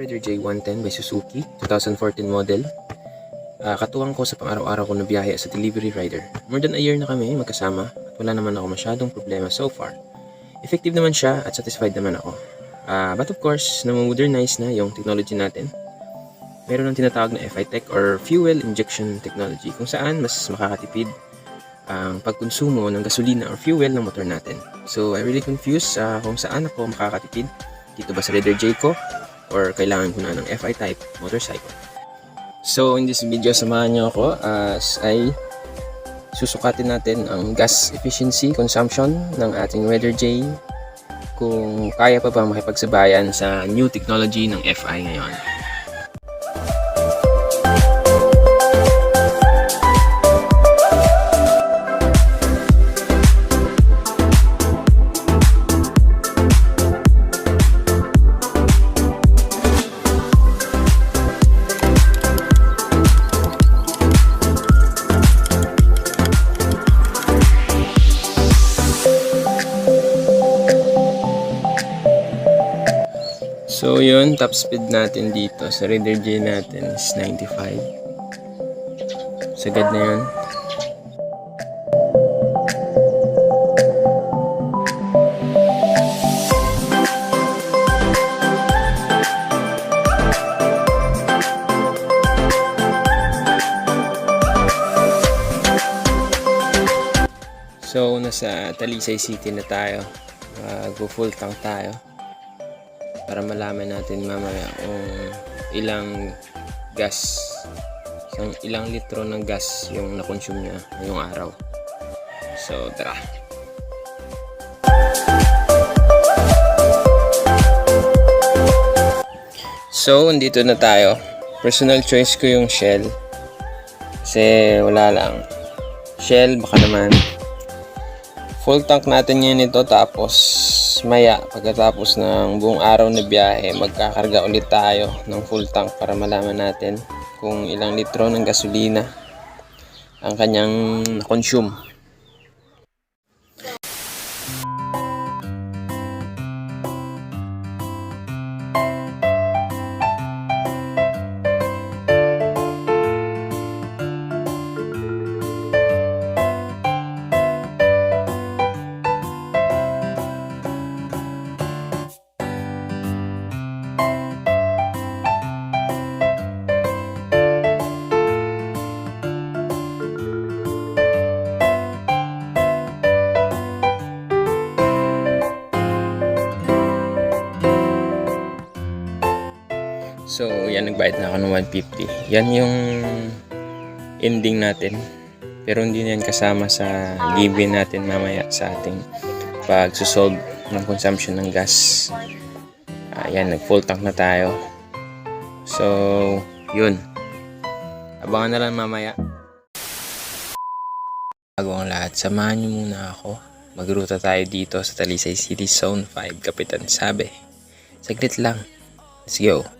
Rider J110 by Suzuki, 2014 model. Ah, katuwang ko sa pang-araw-araw ko na biyahe sa delivery rider. More than a year na kami magkasama at wala naman ako masyadong problema so far. Effective naman siya at satisfied naman ako. Ah, but of course, na-modernize na yung technology natin. Meron ng tinatawag na FI Tech or Fuel Injection Technology kung saan mas makakatipid ang pagkonsumo ng gasolina or fuel ng motor natin. So, I'm really confused sa kung saan ako makakatipid. Dito ba sa Raider J ko or kailangan ko na ng FI type motorcycle. So, in this video, samahan niyo ako as ay susukatin natin ang gas efficiency consumption ng ating Raider J kung kaya pa ba makipagsabayan sa new technology ng FI ngayon. So yun, top speed natin dito sa Raider J natin is 95. Sagad na yun. So, nasa Talisay City na tayo. Mag-full tank tayo para malaman natin mamaya kung ilang gas isang ilang litro ng gas yung na-consume niya ngayong araw. So tara. So andito na tayo. Personal choice ko yung shell. Kasi wala lang. Shell baka naman full tank natin ngayon ito tapos maya pagkatapos ng buong araw na biyahe magkakarga ulit tayo ng full tank para malaman natin kung ilang litro ng gasolina ang kanyang na-consume So, yan, nagbayad na ako ng 150. Yan yung ending natin. Pero hindi na yan kasama sa given natin mamaya sa ating pagsusolve ng consumption ng gas. Ayan, nag full tank na tayo. So, yun. Abangan na lang mamaya. Bago ang lahat, samahan niyo muna ako. Magruta tayo dito sa Talisay City Zone 5, Kapitan Sabe. Saglit lang. Let's go.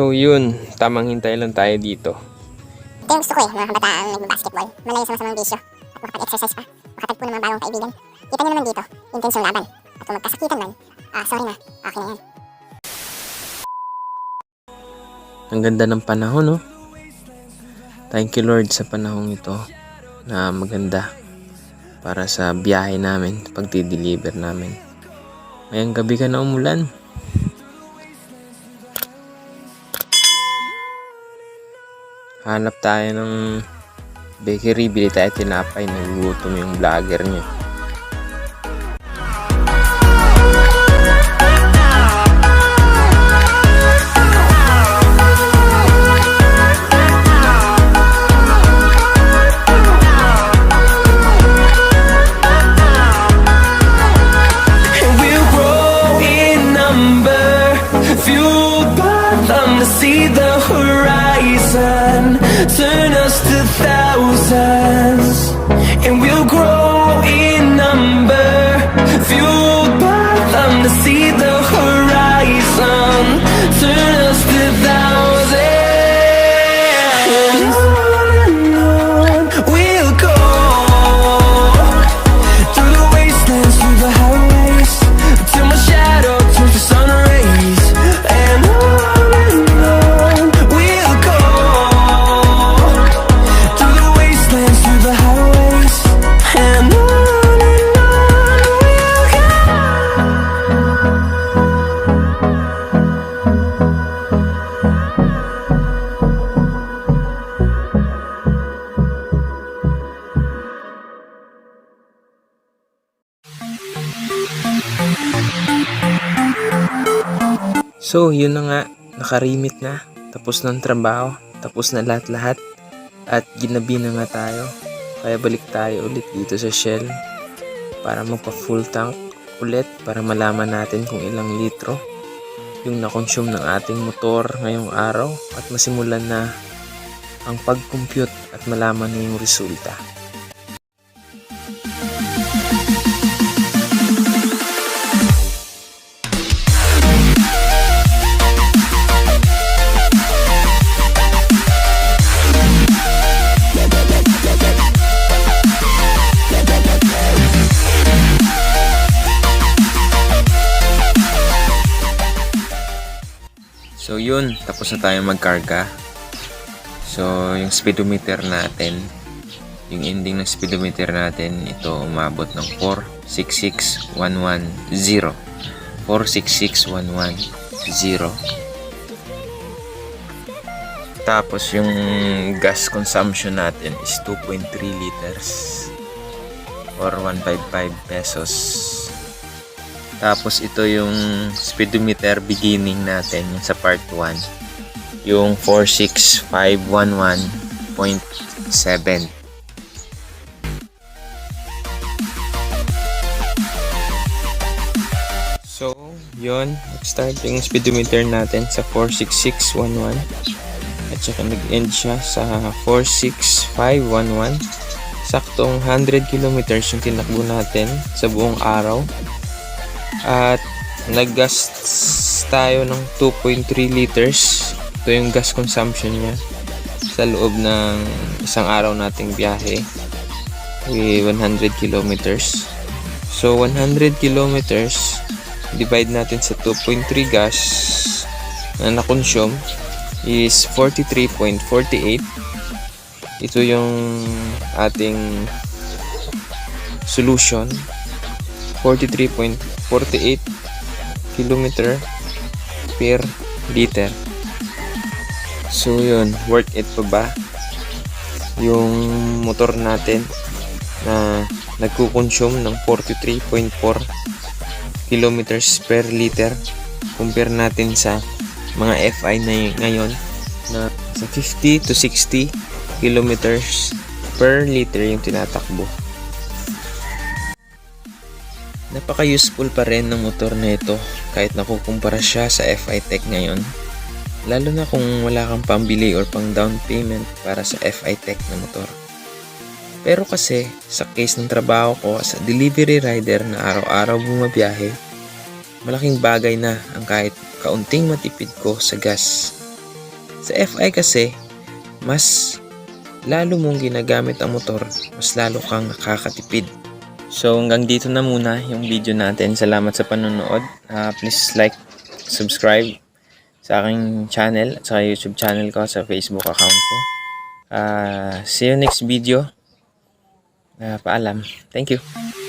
So yun, tamang hintay lang tayo dito. Ito yung gusto ko eh, mga kabataang nagbabasketball. Malayo sa masamang bisyo. At makapag-exercise pa. Makatagpo ng mga bagong kaibigan. Kita nyo naman dito, intense yung laban. At kung magkasakitan man, ah, sorry na, okay na yan. Ang ganda ng panahon, no? Thank you Lord sa panahong ito na maganda para sa biyahe namin, pagdi-deliver namin. Ngayong gabi ka na umulan. Hanap tayo ng bakery, bili tayo tinapay, nagugutom yung vlogger niyo. Grow So, yun na nga, nakarimit na, tapos ng trabaho, tapos na lahat-lahat, at ginabi na nga tayo. Kaya balik tayo ulit dito sa Shell para magpa full tank ulit para malaman natin kung ilang litro yung nakonsume ng ating motor ngayong araw at masimulan na ang pag-compute at malaman yung resulta. So yun, tapos na tayo magkarga. So yung speedometer natin, yung ending ng speedometer natin, ito umabot ng 466,110. 466,110. Tapos yung gas consumption natin is 2.3 liters or 155 pesos. Tapos ito yung speedometer beginning natin yung sa part 1. Yung 46511.7. So, yun. Nag-start yung speedometer natin sa 46611. At saka nag-end siya sa 46511. Saktong 100 kilometers yung tinakbo natin sa buong araw. At nag-gas tayo ng 2.3 liters. Ito yung gas consumption niya sa loob ng isang araw nating biyahe with 100 kilometers. So 100 kilometers divide natin sa 2.3 gas na na-consume is 43.48. Ito yung ating solution 43.48 kilometer per liter. So yun, worth it pa ba? Yung motor natin na nagkukonsume ng 43.4 kilometers per liter compare natin sa mga FI na ngayon na sa 50 to 60 kilometers per liter yung tinatakbo. Napaka-useful pa rin ng motor na ito kahit nakukumpara siya sa FI Tech ngayon. Lalo na kung wala kang pambili or pang down payment para sa FI Tech na motor. Pero kasi sa case ng trabaho ko as a delivery rider na araw-araw bumabiyahe, malaking bagay na ang kahit kaunting matipid ko sa gas. Sa FI kasi, mas lalo mong ginagamit ang motor, mas lalo kang nakakatipid. So hanggang dito na muna yung video natin. Salamat sa panonood. Ah, please like, subscribe sa aking channel sa YouTube channel ko sa Facebook account ko. Ah, see you next video. Ah, paalam. Thank you.